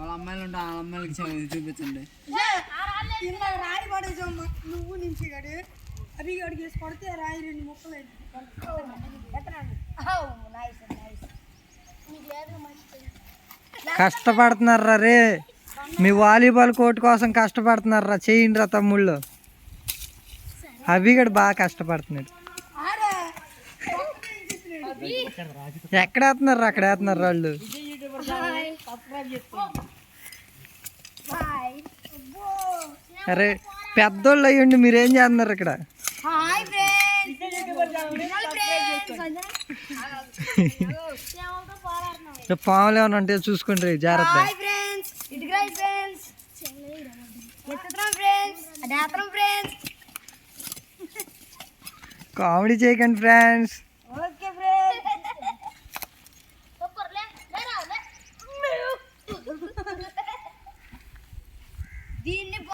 వాళ్ళ అమ్మాయిలు ఉంటే వాళ్ళ అమ్మాయిలకి చూ- చూపించండి. రాయి పడేసాము నువ్వు నుంచి గడి. అవి గడికి వేసి కొడితే రాయి రెండు ముక్కలు కష్టపడుతున్నారా రే? మీ వాలీబాల్ కోర్టు కోసం కష్టపడుతున్నారా? చేయండి రా తమ్ముళ్ళు. అవి కూడా బాగా కష్టపడుతున్నాడు. ఎక్కడ వేస్తున్నారు? అక్కడ వేస్తున్నారు వాళ్ళు? అరే పెద్దోళ్ళు అయ్యండి మీరేం చేస్తున్నారు ఇక్కడ? పాములు ఏమైనా ఉంటే చూసుకుంటారు జాగ్రత్త. కామెడీ చేయకండి ఫ్రెండ్స్. Birini